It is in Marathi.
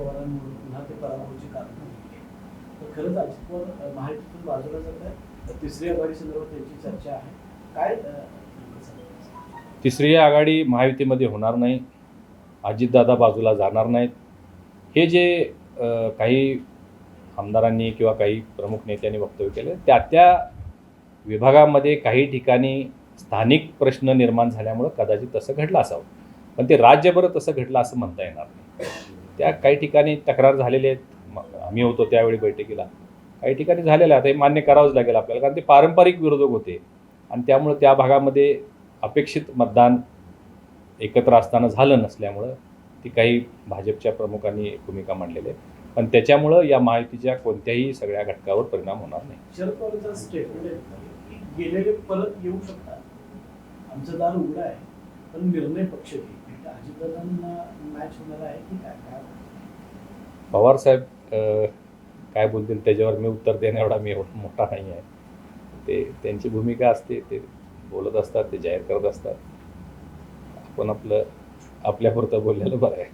पवारांमुळे पुन्हा ते पराभवाची कारण होती. तर खरंच अजित पवार महाराष्ट्रातून बाजूला जात आहे तिसऱ्या आघाडी संदर्भात त्यांची चर्चा आहे. काय तिसरी आघाडी महायुतीमध्ये होणार नाही. अजितदादा बाजूला जाणार नाहीत. हे जे काही आमदारांनी किंवा काही प्रमुख नेत्यांनी वक्तव्य केलं त्या त्या विभागामध्ये काही ठिकाणी स्थानिक प्रश्न निर्माण झाल्यामुळं कदाचित तसं घडलं असावं. पण ते राज्यभर तसं घडलं असं म्हणता येणार नाही. त्या काही ठिकाणी तक्रार झालेल्या आहेत. आम्ही होतो त्यावेळी बैठकीला. काही ठिकाणी झालेलं आहे. आता हे मान्य करावंच लागेल आपल्याला कारण ते पारंपरिक विरोधक होते. आणि त्यामुळं त्या भागामध्ये अपेक्षित मतदान एकत्र असताना झालं नसल्यामुळं ती काही भाजपच्या प्रमुखांनी भूमिका मांडलेली आहे पण त्याच्यामुळं या माहितीच्या कोणत्याही सगळ्या घटकावर परिणाम होणार नाही. शरद स्टेटमेंट आहे म्हणजे की गेलेले परत येऊ शकतात. आमचं दार उघडं आहे पण निर्णय पक्ष घेईल. पवार साहेब काय काय बोलतील त्याच्यावर मी उत्तर देण्या एवढा मी एवढा मोठा नाही आहे. ते त्यांची भूमिका असते ते बोलत असतात ते जाहीर करत असतात. आपण आपलं आपल्यापुरतं बोललेलं बरं आहे.